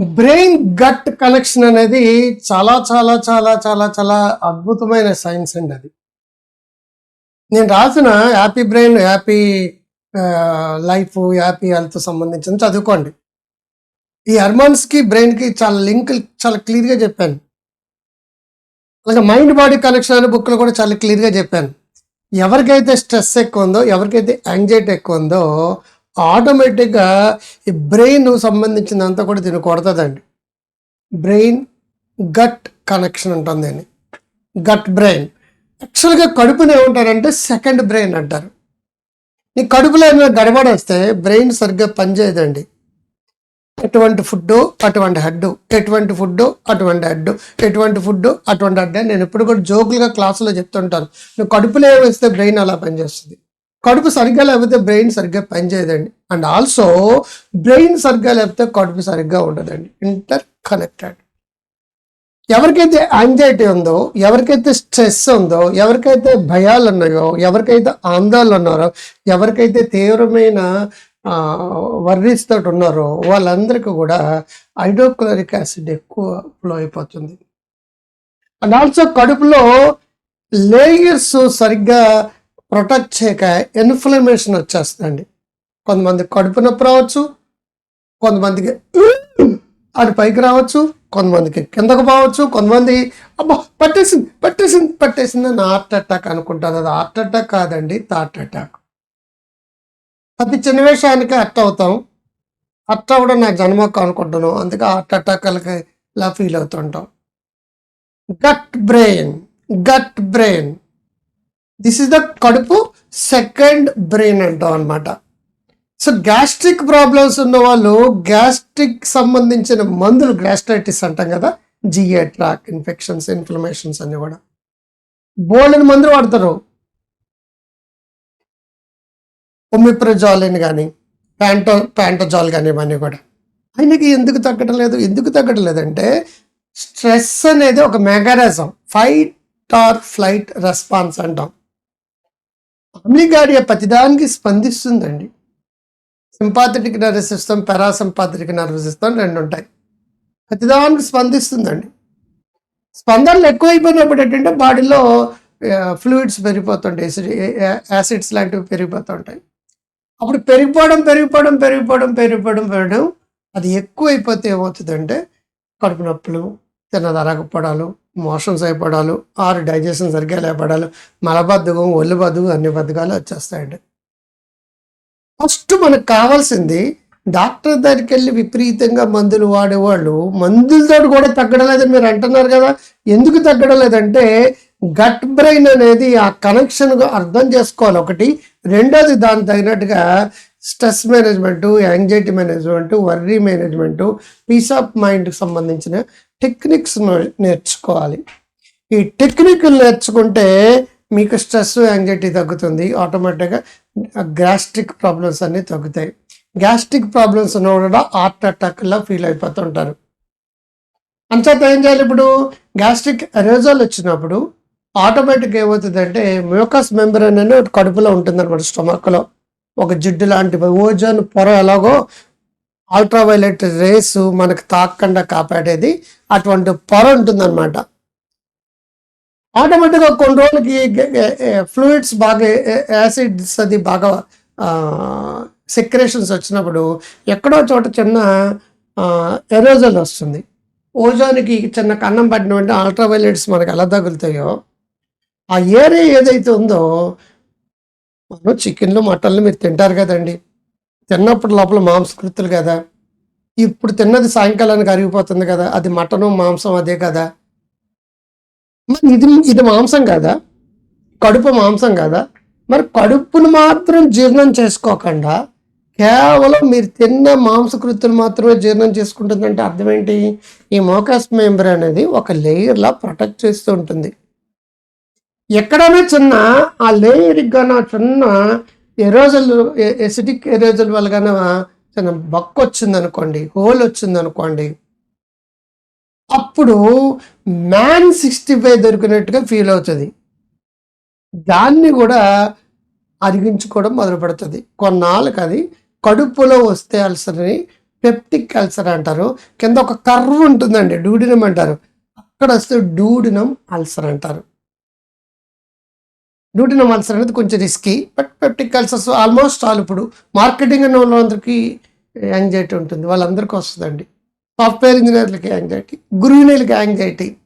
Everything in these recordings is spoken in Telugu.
బ్రెయిన్ గట్ కనెక్షన్ అనేది చాలా చాలా చాలా చాలా చాలా అద్భుతమైన సైన్స్ అండి అది. నేను రాసిన happy brain happy life happy health సంబంధించిన చదువుకోండి. ఈ హార్మోన్స్ బ్రెయిన్కి చాలా లింక్ చాలా క్లియర్గా చెప్పాను. అలాగే మైండ్ బాడీ కనెక్షన్ అనే బుక్లో కూడా చాలా క్లియర్గా చెప్పాను. ఎవరికైతే స్ట్రెస్ ఎక్కువ ఉందో ఎవరికైతే యాంగ్జైటీ ఎక్కువ ఉందో ఆటోమేటిక్గా ఈ బ్రెయిన్ సంబంధించినంతా కూడా దీన్ని కొడతదండి. బ్రెయిన్ గట్ కనెక్షన్ ఉంటుంది దీన్ని. Gut brain. యాక్చువల్గా కడుపుని ఏమంటారంటే సెకండ్ బ్రెయిన్ అంటారు. నీ కడుపులో ఏమైనా గడబడేస్తే బ్రెయిన్ సరిగ్గా పనిచేయదండి ఎటువంటి ఫుడ్ అటువంటి హెడ్ ఎటువంటి ఫుడ్ అటువంటి హెడ్ ఎటువంటి ఫుడ్ అటువంటి హెడ్ నేను ఎప్పుడు కూడా జోకులుగా క్లాసులో చెప్తుంటాను. నువ్వు కడుపులో ఏమిస్తే బ్రెయిన్ అలా పనిచేస్తుంది? కడుపు సరిగ్గా లేకపోతే బ్రెయిన్ సరిగ్గా పనిచేయదండి. అండ్ ఆల్సో బ్రెయిన్ సరిగ్గా లేకపోతే కడుపు సరిగ్గా ఉండదండి. ఇంటర్ కనెక్టెడ్ ఎవరికైతే యాంగ్జైటీ ఉందో ఎవరికైతే స్ట్రెస్ ఉందో ఎవరికైతే భయాలు ఉన్నాయో ఎవరికైతే ఆందోళన ఉన్నారో ఎవరికైతే తీవ్రమైన వర్రీస్ తోటి ఉన్నారో వాళ్ళందరికీ కూడా హైడ్రోక్లోరిక్ యాసిడ్ ఎక్కువ ఫ్లో అయిపోతుంది. అండ్ ఆల్సో కడుపులో లేయర్స్ సరిగ్గా ప్రొటెక్ట్ చేయక ఇన్ఫ్లమేషన్ వచ్చేస్తుందండి. కొంతమంది కడుపు నొప్పి రావచ్చు కొంతమందికి అటు పైకి రావచ్చు కొంతమందికి కిందకు పోవచ్చు కొంతమంది అబ్బా పట్టేసింది పట్టేసింది పట్టేసింది అని హార్ట్ అటాక్ అనుకుంటారు. అది హార్ట్ అటాక్ కాదండి థాట్ అటాక్. ప్రతి చిన్న విషయానికి అట్ట అవుతాం. అట్ట అవ్వడం నా జన్మకు అనుకుంటున్నాం అందుకే హార్ట్ అటాక్లకి ఇలా feel అవుతుంటాం. Gut brain gut brain. This is the కడుపు సెకండ్ బ్రెయిన్ అంటాం అనమాట సో గ్యాస్ట్రిక్ ప్రాబ్లమ్స్ ఉన్న వాళ్ళు గ్యాస్ట్రిక్ సంబంధించిన మందులు గ్యాస్ట్రైటిస్ అంటాం కదా జిఏ ట్రాక్ ఇన్ఫెక్షన్స్ ఇన్ఫ్లమేషన్స్ అన్ని కూడా. బోల్డెన్ మందులు వాడతారు. ఒమిప్రజాలిన్ కానీ ప్యాంటో ప్యాంటోజాల్ కానీ ఇవన్నీ కూడా. ఆయనకి ఎందుకు తగ్గడం లేదు? ఎందుకు తగ్గడం లేదంటే స్ట్రెస్ అనేది ఒక mechanism fight or flight response అంటాం. అమ్లిగాడియా ప్రతిదానికి స్పందిస్తుందండి. Sympathetic nervous system parasympathetic nervous system రెండు ఉంటాయి ప్రతిదానికి స్పందిస్తుందండి. స్పందనలు ఎక్కువైపోయినప్పుడు ఏంటంటే బాడీలో ఫ్లూయిడ్స్ పెరిగిపోతుంటాయి. యాసిడ్స్ లాంటివి పెరిగిపోతుంటాయి. అప్పుడు పెరిగిపోవడం పెరిగిపోవడం పెరిగిపోవడం పెరిగిపోవడం పెరగడం అది ఎక్కువైపోతే ఏమవుతుందంటే కడుపు నొప్పులు తిన్నది మోషన్స్ అయిపోవడాలు ఆరు డైజెషన్ సరిగ్గా లేపడాలు మలబద్ధకం ఒళ్ళు బద్ధకం అన్ని బద్ధకాలు వచ్చేస్తాయండి. ఫస్ట్ మనకు కావాల్సింది డాక్టర్ దగ్గరికి వెళ్ళి విపరీతంగా మందులు వాడేవాళ్ళు మందులతో కూడా తగ్గడం లేదని మీరు అంటున్నారు కదా. ఎందుకు తగ్గడం లేదంటే గట్ బ్రెయిన్ అనేది ఆ కనెక్షన్ అర్థం చేసుకోవాలి ఒకటి. రెండోది దాని తగినట్టుగా stress management anxiety management worry management peace of మైండ్కి సంబంధించిన టెక్నిక్స్ నేర్చుకోవాలి. ఈ టెక్నిక్ నేర్చుకుంటే మీకు స్ట్రెస్ యాంగ్జైటీ తగ్గుతుంది. ఆటోమేటిక్గా గ్యాస్ట్రిక్ ప్రాబ్లమ్స్ అన్నీ తగ్గుతాయి. గ్యాస్ట్రిక్ ప్రాబ్లమ్స్ ఉన్న కూడా హార్ట్ అటాక్లా ఫీల్ అయిపోతుంటారు. అంచేత ఏం చేయాలి ఇప్పుడు? గ్యాస్ట్రిక్ ఎరోజాల్ వచ్చినప్పుడు ఆటోమేటిక్ ఏమవుతుందంటే మ్యూకస్ మెంబర్ అనేది కడుపులో ఉంటుంది అనమాట స్టొమక్లో. ఒక జిడ్డు లాంటి ఓజోన్ పొర ఎలాగో అల్ట్రావైలెట్ రేస్ మనకు తాకకుండా కాపాడేది అటువంటి పొర ఉంటుందన్నమాట. ఆటోమేటిక్గా కొన్ని రోజులకి ఫ్లూయిడ్స్ బాగా యాసిడ్స్ అది బాగా సెక్రేషన్స్ వచ్చినప్పుడు ఎక్కడో చోట చిన్న ఎరోజల్ వస్తుంది. ఓజోన్కి చిన్న కన్నం పడిన అల్ట్రావైలెట్స్ మనకు ఎలా తగులుతాయో ఆ ఏరియా ఏదైతే ఉందో మనం చికెన్లు మటన్లు మీరు తింటారు కదండి. తిన్నప్పుడు లోపల మాంసకృతులు కదా. ఇప్పుడు తిన్నది సాయంకాలానికి అరిగిపోతుంది కదా. అది మటను మాంసం అదే కదా. మరి ఇది ఇది మాంసం కదా? కడుపు మాంసం కదా? మరి కడుపును మాత్రం జీర్ణం చేసుకోకుండా కేవలం మీరు తిన్న మాంసకృతులు మాత్రమే జీర్ణం చేసుకుంటుందంటే అర్థం ఏంటి ఈ మోకాస్ మెంబర్ అనేది ఒక లేయర్లా ప్రొటెక్ట్ చేస్తూ ఉంటుంది. ఎక్కడైనా చిన్న ఆ లేయర్కి గాన చిన్న ఎరోజల్ ఎసిడిక్ ఎరోజల్ వల్ల గాన చిన్న బక్క వచ్చింది అనుకోండి హోల్ వచ్చింది అనుకోండి అప్పుడు మ్యాన్ సిక్స్టీ ఫైవ్ దొరికినట్టుగా ఫీల్ అవుతుంది. దాన్ని కూడా అరిగించుకోవడం మొదలు పెడుతుంది. కొన్నాళ్ళకి అది కడుపులో వస్తే అల్సర్ని పెప్టిక్ అల్సర్ అంటారు. కింద ఒక కర్వ్ ఉంటుందండి డూడినం అంటారు. అక్కడ వస్తే డూడినం అల్సర్ అంటారు. డూడినం అల్సర్ అనేది కొంచెం risky but peptic almost all ఇప్పుడు మార్కెటింగ్ అనే వాళ్ళందరికీ యాంగ్జైటీ ఉంటుంది. వాళ్ళందరికీ వస్తుందండి. సాఫ్ట్వేర్ ఇంజనీర్లకి యాంగ్జైటీ గృహిణులకి యాంగ్జైటీ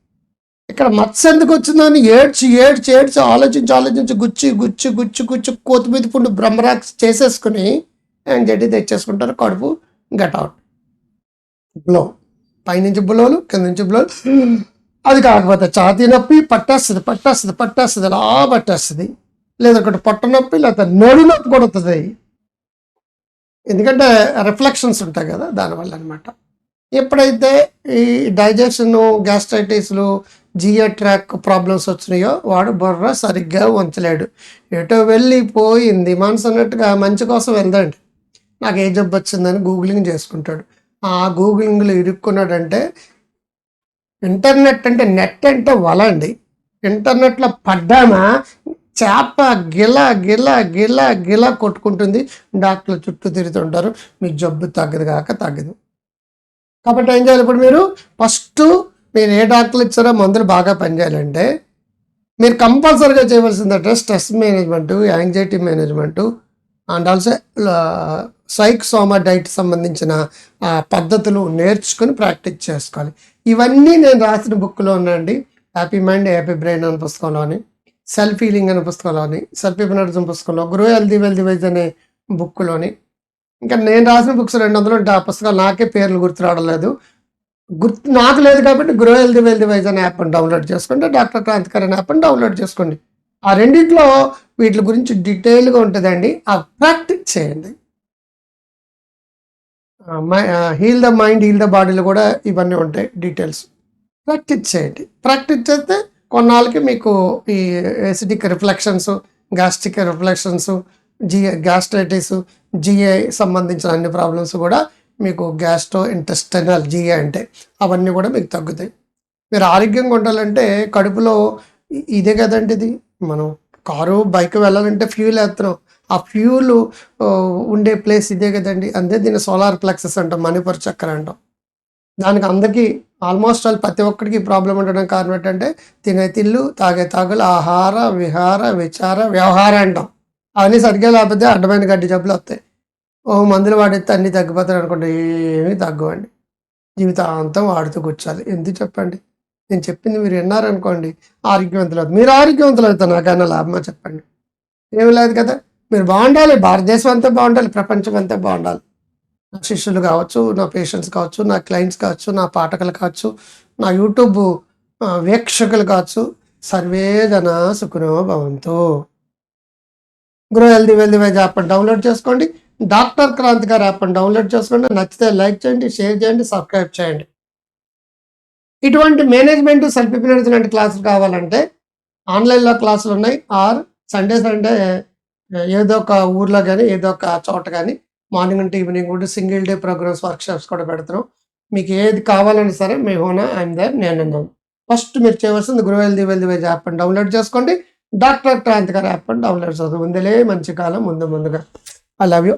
ఇక్కడ మత్స్ ఎందుకు వచ్చిందని ఏడ్చి ఏడ్చి ఏడ్చి ఆలోచించి ఆలోచించి గుచ్చి గుచ్చి గుచ్చి గుచ్చి కోతిమీద పుండు బ్రహ్మరాక్స్ చేసేసుకుని యాంగ్జైటీ తెచ్చేసుకుంటారు. కడుపు గట్ అవుట్ బ్లో పైనుంచి బ్లోలు కింద నుంచి బ్లోలు అది కాకపోతే ఛాతీ నొప్పి పట్టేస్తుంది పట్టేస్తుంది పట్టేస్తుంది అలా పట్టేస్తుంది. లేదా ఒకటి పొట్ట నొప్పి లేకపోతే నోడి నొప్పి కొడుతుంది ఎందుకంటే రిఫ్లెక్షన్స్ ఉంటాయి కదా దానివల్ల అనమాట ఎప్పుడైతే ఈ డైజెషన్ గ్యాస్ట్రైటిస్లు జియో ట్రాక్ ప్రాబ్లమ్స్ వచ్చినాయో వాడు బుర్ర సరిగ్గా ఉంచలేడు. ఎటో వెళ్ళిపోయింది. మనసు అన్నట్టుగా మంచి కోసం వెళ్దండి. నాకు ఏ జబ్బు వచ్చిందని గూగులింగ్ చేసుకుంటాడు. ఆ గూగులింగ్లో ఇరుక్కున్నాడంటే ఇంటర్నెట్ అంటే నెట్ అంటే వల అండి. ఇంటర్నెట్లో పడ్డామా చేప గిల గిల గిల గిల కొట్టుకుంటుంది. డాక్టర్లు చుట్టూ తిరుగుతుంటారు మీ జబ్బు తగ్గదు కాక తగ్గదు. కాబట్టి ఏం చేయాలి ఇప్పుడు మీరు? ఫస్ట్ మీరు ఏ డాక్టర్లు ఇచ్చారో మందులు బాగా పనిచేయాలంటే మీరు కంపల్సరీగా చేయవలసిందంటే stress management anxiety management and also psych సోమా డైట్ సంబంధించిన పద్ధతులు నేర్చుకుని ప్రాక్టీస్ చేసుకోవాలి. ఇవన్నీ నేను రాసిన బుక్లో ఉన్నాయండి. హ్యాపీ మైండ్ హ్యాపీ బ్రెయిన్ అనే పుస్తకంలోని సెల్ఫ్ హీలింగ్ అనే పుస్తకంలోని సెల్ఫ్ హిప్నటిజం పుస్తకంలో గ్రో హెల్దీ వెల్దీ వైజ్ అనే బుక్లోని ఇంకా నేను రాసిన బుక్స్ రెండు వందలు ఆ పుస్తకాలు నాకే పేర్లు గుర్తు రావడం లేదు. గుర్తు నాకు లేదు కాబట్టి గ్రో హెల్దీ వెల్దీ వైజ్ అనే యాప్ని డౌన్లోడ్ చేసుకోండి. డాక్టర్ క్రాంతికర్ అనే యాప్ని డౌన్లోడ్ చేసుకోండి. ఆ రెండిట్లో వీటి గురించి డీటెయిల్గా ఉంటుందండి. ఆ ప్రాక్టీస్ చేయండి. Heal the mind heal the బాడీలో కూడా ఇవన్నీ ఉంటాయి డీటెయిల్స్. ప్రాక్టీస్ చేయండి ప్రాక్టీస్ చేస్తే కొన్నాళ్ళకి మీకు ఈ acidic reflections gastric reflections GA gastritis GI సంబంధించిన అన్ని ప్రాబ్లమ్స్ కూడా మీకు గ్యాస్ట్రో ఇంటెస్టైనల్ జిఏ అంటే అవన్నీ కూడా మీకు తగ్గుతాయి. మీరు ఆరోగ్యంగా ఉండాలంటే కడుపులో ఇదే కదండి ఇది. మనం కారు బైక్ వెళ్ళాలంటే ఫ్యూల్ వేస్తున్నాం ఆ ఫ్యూల్ ఉండే ప్లేస్ ఇదే కదండి. అంతే దీన్ని సోలార్ ప్లెక్సెస్ అంటాం మణిపూర్ చక్ర అంటాం. దానికి అందరికీ ఆల్మోస్ట్ ఆల్ ప్రతి ఒక్కరికి ప్రాబ్లం ఉండడం కారణం ఏంటంటే తినే తిల్లు తాగే తాగులు ఆహార విహార విచార వ్యవహార అంటాం. అవన్నీ సరిగ్గా లేకపోతే అడ్డమైన గడ్డి జబ్బులు వస్తాయి. ఓ మందులు వాడితే అన్నీ తగ్గిపోతాయి అనుకుంటే ఏమీ తగ్గవండి. జీవితాంతం వాడుతూ కూర్చోాలి ఎందుకు చెప్పండి? నేను చెప్పింది మీరు విన్నారనుకోండి ఆరోగ్యవంతులు అవుతారు. మీరు ఆరోగ్యవంతులు అవుతారు నాకన్నా లాభమా చెప్పండి. ఏమి లేదు కదా. మీరు బాగుండాలి భారతదేశం అంతా బాగుండాలి ప్రపంచం అంతా బాగుండాలి. నా శిష్యులు కావచ్చు నా పేషెంట్స్ కావచ్చు నా క్లయింట్స్ కావచ్చు నా పాఠకులు కావచ్చు నా యూట్యూబ్ వీక్షకులు కావచ్చు సర్వే జన సుఖనో భవంతు. Grow healthy wealthy wise app download చేసుకోండి. డాక్టర్ క్రాంతి గారు యాప్ డౌన్లోడ్ చేసుకోండి. నచ్చితే లైక్ చేయండి షేర్ చేయండి సబ్స్క్రైబ్ చేయండి. ఇటువంటి మేనేజ్మెంట్ సెల్ఫ్ హిప్నటిజం లాంటి క్లాసులు కావాలంటే ఆన్లైన్లో క్లాసులు ఉన్నాయి. ఆర్ సండే సండే ఏదో ఒక ఊర్లో కానీ ఏదో ఒక చోట కానీ మార్నింగ్ అంటే ఈవినింగ్ కూడా సింగిల్ డే ప్రోగ్రామ్స్ వర్క్షాప్స్ కూడా పెడుతున్నాం. మీకు ఏది కావాలన్నా సరే మీ హోనా ఐఎమ్ దర్ నేను ఫస్ట్ మీరు చేయవలసింది గురువేల్ దివేల్ వెల్ది యాప్ యాప్ డౌన్లోడ్ చేసుకోండి. డాక్టర్ క్రాంతి గారి యాప్ డౌన్లోడ్ చేసుకోండి. ముందులే మంచి కాలం ముందు ముందుగా. I love you